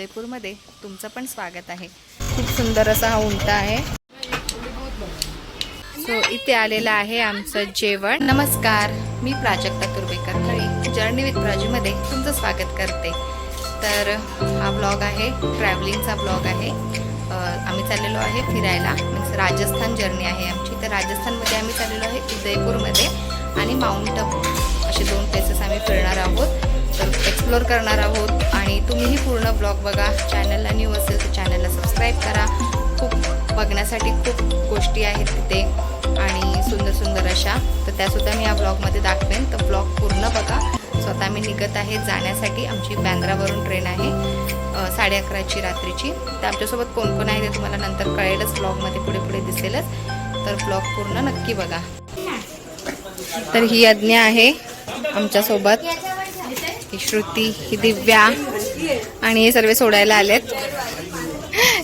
उदयपूरमध्ये तुमचं पण स्वागत आहे. खूप सुंदर असा हा उंटा आहे. सो इथे आलेलं आहे आमचं जेवण. नमस्कार मी प्राजक्ता तुर्बेकर खळी. जर्नी विथ प्राजूमध्ये तुमचं स्वागत करते. तर हा ब्लॉग आहे ट्रॅव्हलिंगचा ब्लॉग आहे. आम्ही चाललेलो आहे फिरायला. मीन्स राजस्थान जर्नी आहे आमची. तर राजस्थानमध्ये आम्ही चाललेलो आहे उदयपूरमध्ये आणि माउंट आबू असे दोन प्लेसेस आम्ही फिरणार आहोत. तर एक्सप्लोर करणार आहोत. आणि तुम्हीही पूर्ण ब्लॉग बघा. चॅनलला न्यू असेल तर चॅनलला सबस्क्राईब करा. खूप बघण्यासाठी खूप गोष्टी आहेत तिथे. आणि सुंदर सुंदर अशा. तर त्यासुद्धा मी या ब्लॉगमध्ये दाखवेन. तर ब्लॉग पूर्ण बघा. स्वतः मी निघत आहे जाण्यासाठी. आमची बँद्रावरून ट्रेन आहे. साडे अकराची रात्रीची. तर आमच्यासोबत कोण कोण आहे ते तुम्हाला नंतर कळेलच. ब्लॉगमध्ये पुढे पुढे दिसेलच. तर ब्लॉग पूर्ण नक्की बघा. तर ही आज्ञा आहे आमच्यासोबत. ही श्रुती ही दिव्या आणि हे सर्व सोडायला आलेत.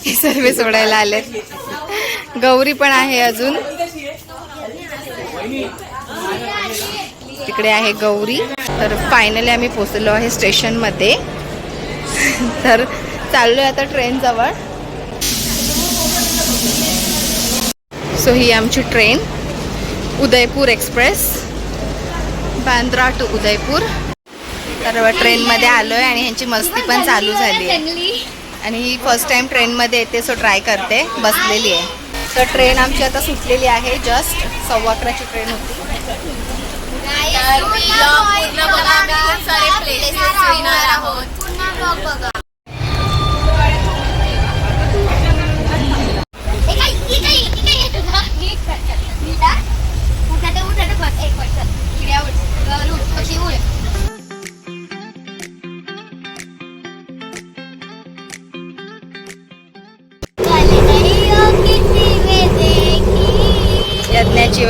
हे सर्व सोडायला आलेत. गौरी पण आहे अजून. तिकडे आहे गौरी. तर फायनली आम्ही पोचलो आहे स्टेशनमध्ये. तर चाललो आहे आता ट्रेन जवळ. सो ही आमची train Udaipur express Bandra to Udaipur. तर ट्रेनमध्ये आलोय आणि ह्यांची मस्ती पण चालू झाली आहे. आणि ही फर्स्ट टाइम ट्रेनमध्ये येते सो ट्राय करते. बसलेली आहे. तर ट्रेन आमची आता सुटलेली आहे. जस्ट सव्वा अकराची ट्रेन होती. यज्ञाची व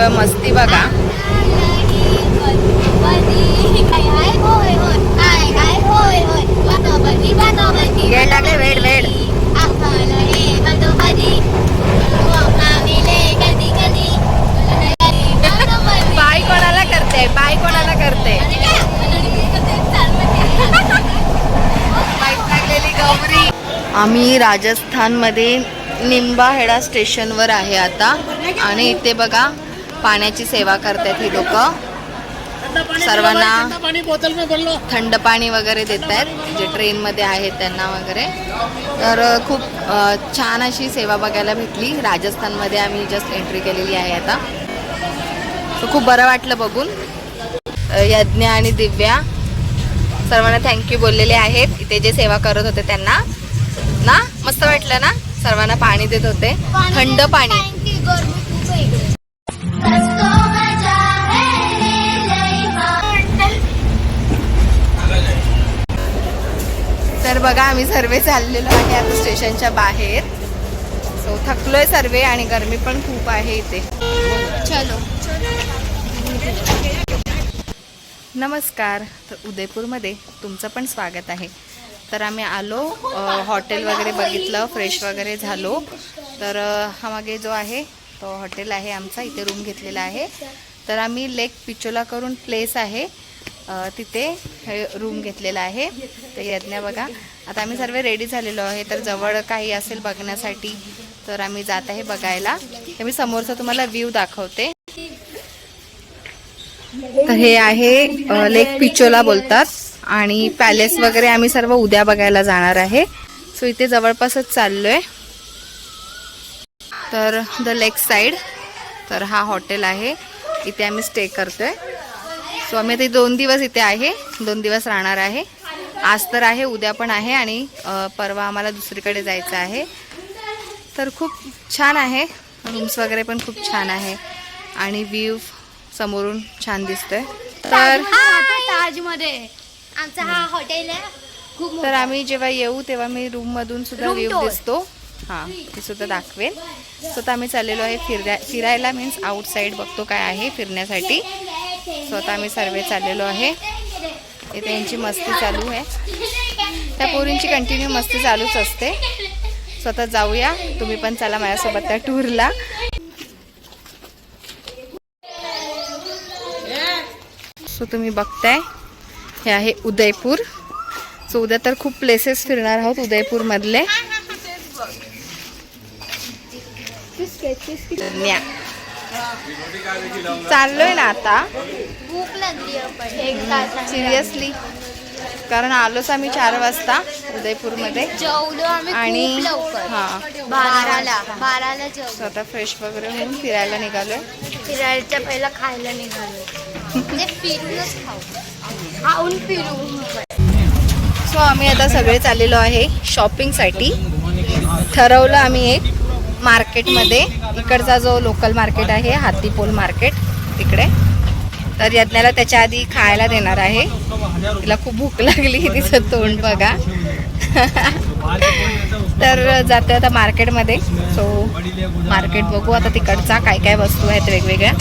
मस्ती बघा. वेळ लागले वेळ वेळ. बाय कोणाला करते? बाय कोणाला करते? गौरी. आम्ही राजस्थानमध्ये निंबाहेडा स्टेशनवर आहे आता. आणि इथे बघा पाण्याची सेवा करतात ही लोक. सर्वांना थंड पाणी वगैरे देत आहेत जे ट्रेनमध्ये आहेत त्यांना वगैरे. तर खूप छान अशी सेवा बघायला भेटली. राजस्थानमध्ये आम्ही जस्ट एंट्री केलेली आहे आता. तर खूप बरं वाटलं बघून. यज्ञ आणि दिव्या सर्वांना थँक्यू बोललेले आहेत. इथे जे सेवा करत होते त्यांना. ना मस्त वाटलं ना? सर्वांना पाणी देत होते. थंड पाणी. बघा आम्ही सर्वे चाललेलो आहे आता स्टेशनच्या बाहेर. सो थकलोय सर्वे आणि गरमी पण खूप आहे इथे. चलो. नमस्कार. तर उदयपूरमध्ये तुमचं पण स्वागत आहे. तर आम्ही आलो हॉटेल वगैरे बघितलं फ्रेश वगैरे झालो. तर हा मागे जो आहे तो हॉटेल आहे आमचा इथे रूम घेतलेला आहे. तर आम्ही लेक पिचोला करून प्लेस आहे. तिथे हे रूम घेतलेला आहे. तर यज्ञ बघा आता आम्ही सर्व रेडी झालेलो आहे. तर जवळ काही असेल बघण्यासाठी तर आम्ही जात आहे बघायला. तर मी समोरचा तुम्हाला व्ह्यू दाखवते. तर हे आहे लेक पिचोला बोलतात. आणि पॅलेस वगैरे आम्ही सर्व उद्या बघायला जाणार आहे. सो इथे जवळपासच चाललोय. तर द लेक साईड तर हा हॉटेल आहे. इथे आम्ही स्टे करतोय. सो आम्ही आता दोन दिवस इथे आहे दोन दिवस राहणार आहे. आज तर आहे उद्या पण आहे आणि परवा आम्हाला दुसरीकडे जायचं आहे. तर खूप छान आहे रूम्स वगैरे पण खूप छान आहे आणि व्ह्यू समोरून छान दिसतोय. तर ताजमध्ये आमचा हा हॉटेल आहे. खूप तर आम्ही जेव्हा येऊ तेव्हा मी रूम मधून सुद्धा व्ह्यू. दिसतो. हां ते सुद्धा दाखवेन. सो आता आम्ही चाललेलो आहे फिराय फिरायला मीन्स आउटसाईड बघतो काय आहे फिरण्यासाठी. स्वतः मी आम्ही सर्वे चाललेलो आहे. इथे यांची मस्ती चालू आहे. त्या पोरींची कंटिन्यू मस्ती चालूच असते. स्वतः जाऊया. तुम्ही पण चला माझ्यासोबत त्या टूरला. सो तुम्ही बघताय हे आहे उदयपूर. सो उद्या तर खूप प्लेसेस फिरणार आहोत उदयपूरमधले. न्या. चाललोय ना आता. सिरियसली कारण आलोच आम्ही चार वाजता उदयपूरमध्ये. आणि हां. बाराला बाराला जेवलो. स्वतः फ्रेश वगैरे होऊन फिरायला निघालोय. फिरायच्या पहिला खायला निघालो म्हणजे फिरूनच खाऊ. खाऊन फिरू. सो आम्ही आता सगळे चाललेलो आहे शॉपिंगसाठी ठरवलं आम्ही एक मार्केटमध्ये इकडचा जो लोकल मार्केट आहे हातीपोल मार्केट तिकडे. तर यज्ञाला त्याच्या आधी खायला देणार आहे. तिला खूप भूक लागली तिचं तोंड बघा. तर जाते आता मार्केटमध्ये. सो मार्केट बघू आता तिकडचा काय काय वस्तू आहेत वेगवेगळ्या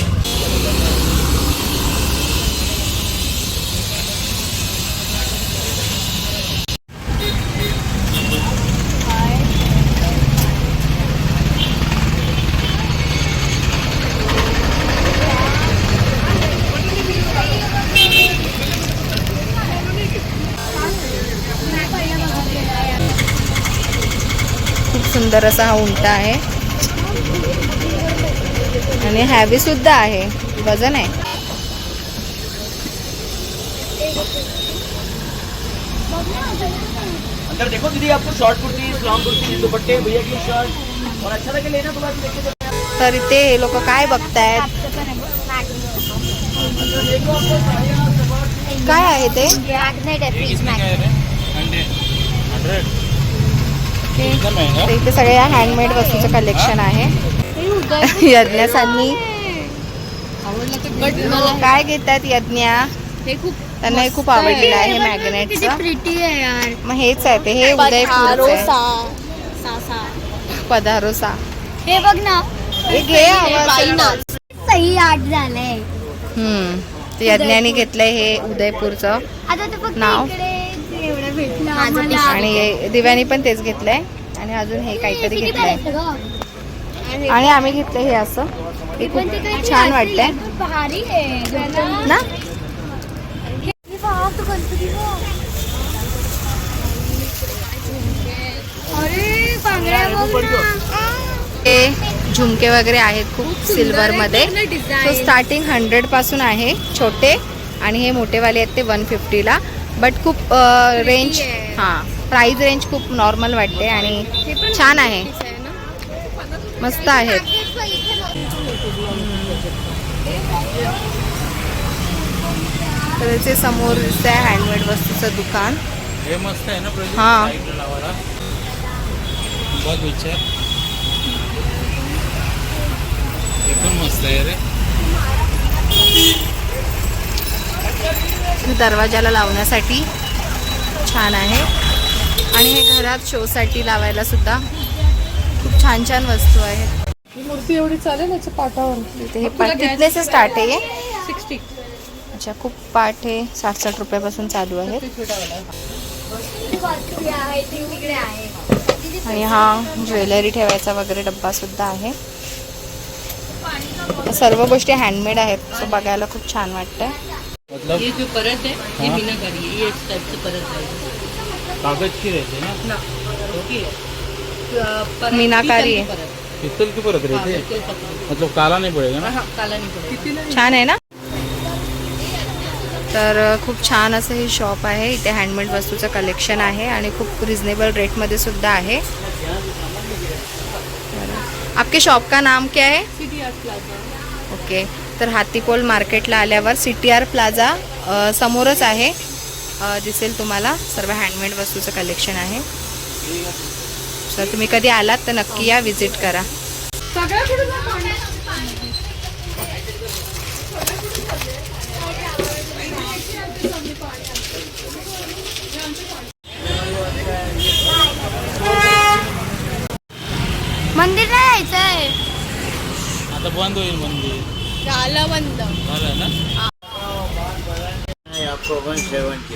खूप सुंदर असा हा उंटा आहे. आणि हॅवी सुद्धा आहे. वजन आहे. अंदर देखो दीदी आपको शॉर्ट कुर्ती लॉन्ग कुर्ती दुपट्टे भैया की शर्ट और अच्छा लगे लेना तो तर इथे हे लोक काय बघतायत? काय आहे ते? मॅग्नेट आहे फ्रीज मॅग्नेट तर इथे सगळ्या हँडमेड वस्तूचं कलेक्शन आहे. यज्ञासांनी काय घेतात यज्ञा? हे खूप त्यांना हे खूप आवडलेलं आहे मॅग्नेटचं प्रिटी आहे यार. मग हेच आहे ते हे उदयपूरचं सासा पधारोसा हे बघ ना. हे घे आवाज. सही आठ झालंय हम्म ते यज्ञाने घेतलंय हे उदयपूरचं. आता तर फक्त नाव? भेटलं आम्हाला. आणि दिव्यानी पण तेच घेतलंय. आणि अजून हे काहीतरी किती घेतलंय. गं? आणि आम्ही घेतलं हे असं. हे पण ते खूप काहीतरी छान असली वाटतंय. आहे, भारी आहे. ना? हे बघ, तो गणपती बघ. अरे बांगड्या बघ ना. हे झुमके वगैरे आहेत खूप सिल्वर मध्ये. सो स्टार्टिंग हंड्रेडपासून आहे छोटे. आणि हे मोठेवाले आहेत ते वन फिफ्टीला बट खूप रेंज आहे. हां प्राइस रेंज खूप नॉर्मल वाटते आणि छान आहे आहे? मस्त आहेत. तर याचे समोर दिसतंय हँडमेड वस्तूचं दुकान हे आहे ना हा. मस्त आहे रे दरवाजाला लावण्यासाठी छान आहे. आणि हे घरात शोसाठी लावायला सुद्धा खूप छान छान वस्तू आहेत. ही मूर्ती एवढी चालेल याच्या पाठावर इथे हे से स्टार्ट आहे? सिक्स्टी अच्छा खूप पाठ हे साठ साठ रुपयापासून चालू आहे, आहे. आणि हा ज्वेलरी ठेवायचा वगैरे डब्बा सुद्धा आहे. सर्व गोष्टी हँडमेड आहेत. सो बघायला खूप छान वाटतंय. मतलब? ये जो परत है ये मीनाकारी है ये इस टाइप से परत है। कागज की रहते हैं ना? ओके। मीनाकारी है। परत। पित्तल की परत हाँ, रहते पतली। मतलब काला नहीं पड़ेगा ना? हाँ, हाँ, काला नहीं पड़ेगा। छान आहे ना? तर खूप छान असं हे शॉप आहे. इथे हँडमेड वस्तूचं कलेक्शन आहे आणि खूप रिजनेबल रेटमध्ये सुद्धा आहे. आपके शॉप का नाम क्या है? ओके तर हातीपोल मार्केटला आल्यावर सी टी आर प्लाझा समोरच आहे. दिसेल तुम्हाला. सर्व हँडमेड वस्तूचं कलेक्शन आहे. तर तुम्ही कधी आलात तर नक्की या विजिट करा. मंदिरला जायचंय. आता बंद होईल मंदिर. झालं बंद झालं ना? आपको वन सेवेंटी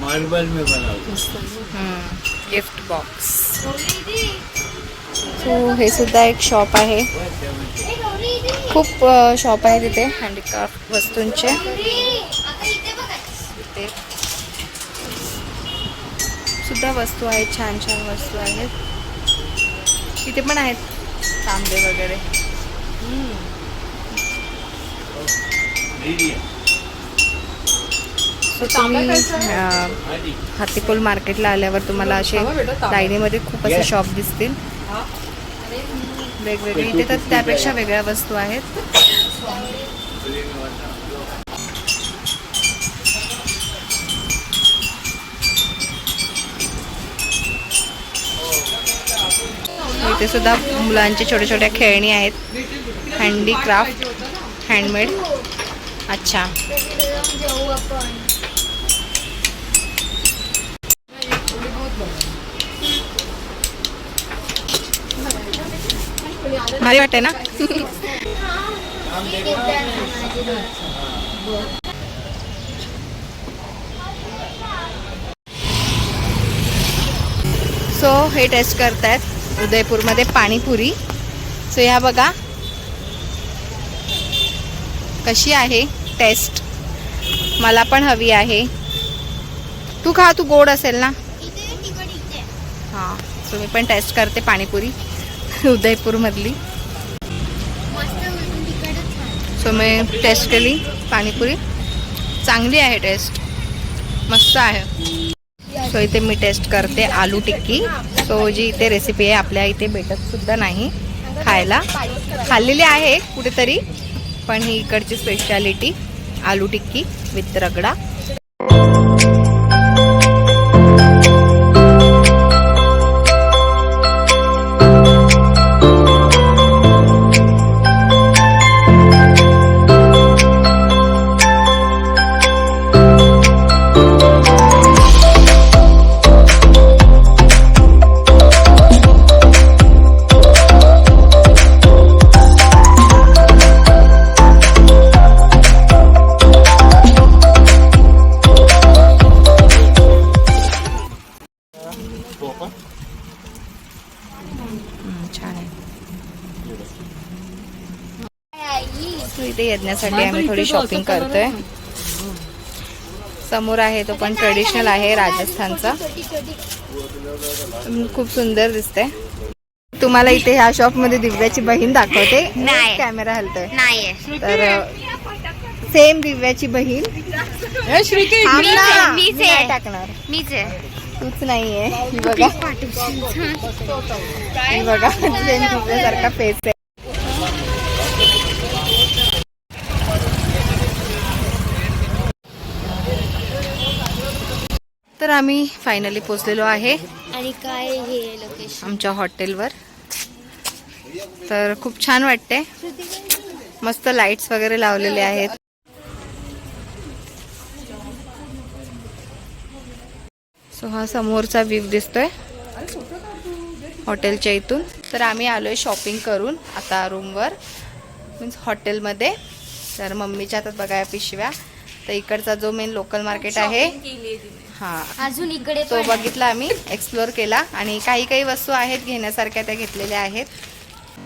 मार्बल में बना हुआ गिफ्ट बॉक्स सो हे सुद्धा एक शॉप आहे. खूप शॉप आहे तिथे हँडीक्राफ्ट वस्तूंचे. आता इथे बघ. ते सुद्धा वस्तू आहेत छान छान वस्तू आहेत. इथे पण आहेत तांबे वगैरे. So तुम्ही हातीपोल मार्केटला आल्यावर तुम्हाला असे. दायनीमध्ये खूप असे शॉप दिसतील. वेगवेगळे. इथे तर त्यापेक्षा वेगळ्या वस्तू आहेत. इथे सुद्धा मुलांचे छोट्या छोट्या खेळणी आहेत. हँडीक्राफ्ट हँडमेड अच्छा. जाऊ आपण भारी वाटते ना? सो हे टेस्ट करतायत उदयपूरमध्ये पाणीपुरी. सो ह्या बघा कशी आहे? टेस्ट मला पण हवी आहे. तू खा तू गोड असेल ना? हां सो मी पण टेस्ट करते पाणीपुरी. उदयपूरमधली. सो मी टेस्ट केली पाणीपुरी. चांगली आहे टेस्ट मस्त आहे. सो इथे मी टेस्ट करते आलू टिक्की. सो जी इथे रेसिपी आहे आपल्या इथे भेटत सुद्धा नाही खायला. खाल्लेली आहे कुठेतरी. पण ही इकडची स्पेशालिटी आलू टिक्की विथ रगडा. छान आहे. इथे येण्यासाठी आम्ही थोडी शॉपिंग करतोय. समोर आहे तो पण ट्रेडिशनल आहे राजस्थानचा. खूप सुंदर दिसते तुम्हाला इथे ह्या शॉपमध्ये दिव्याची बहीण दाखवते. नाही. कॅमेरा हलतोय. नाहीये. तर सेम दिव्याची बहीण. थांब मीच आहे, मीच नाही आहे. तूच ही बघा. ही बघा. सेम दिव्यासारखा फेस आहे. तर आम्ही फायनली पोचलेलो आहे. आणि काय हे लोकेशन आमच्या हॉटेलवर तर खूप छान वाटते मस्त लाईट्स वगैरे लावलेले आहेत. सो हा समोरचा व्ह्यू दिसतोय. हॉटेलच्या इथून. तर आम्ही आलोय शॉपिंग करून आता रूमवर मीन्स हॉटेलमध्ये तर मम्मीच्या हातात बघा या पिशव्या. तर इकडचा जो मेन लोकल मार्केट आहे हां. अजून इकडे तो आहे. बघितला आम्ही एक्सप्लोअर केला. आणि काही काही वस्तू आहेत घेण्यासारख्या त्या घेतलेल्या आहेत.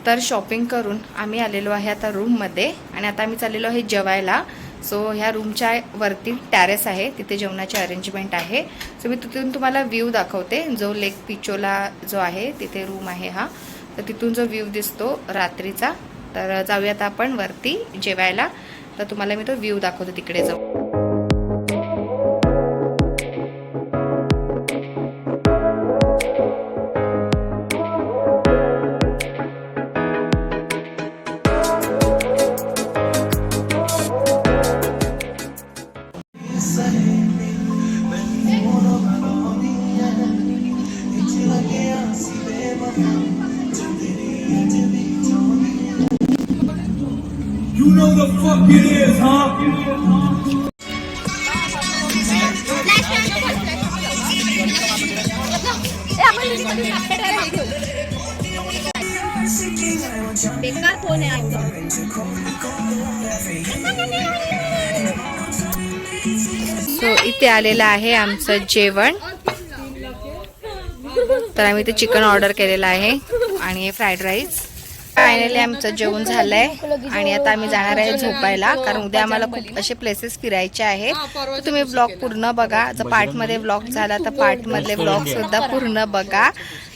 तर शॉपिंग करून आम्ही आलेलो आहे आता रूममध्ये आणि आता आम्ही चाललेलो आहे जेवायला. सो ह्या रूमच्या वरती टॅरेस आहे तिथे जेवणाची अरेंजमेंट आहे. सो मी तिथून तुम्हाला व्ह्यू दाखवते. जो लेक पिचोला जो आहे तिथे रूम आहे हा. तर तिथून जो व्ह्यू दिसतो रात्रीचा. तर जाऊयात आपण वरती जेवायला. तर तुम्हाला मी तो व्ह्यू दाखवते तिकडे जाऊ You know the fuck it is, huh? So इथे आलेलं आहे आमचं जेवण. तर आम्ही ते चिकन ऑर्डर केलेलं आहे आणि फ्राईड राईस. फायनली आमचं जेवण झालंय आणि आता आम्ही जाणार आहे झोपायला कारण उद्या आम्हाला खूप असे प्लेसेस फिरायचे आहेत. तर तुम्ही ब्लॉग पूर्ण बघा. जर पार्टमध्ये ब्लॉग झाला तर पार्टमधले ब्लॉग सुद्धा पूर्ण बघा.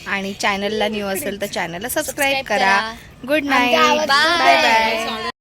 आणि चॅनलला न्यू असेल तर चॅनलला सबस्क्राईब करा. Good night bye bye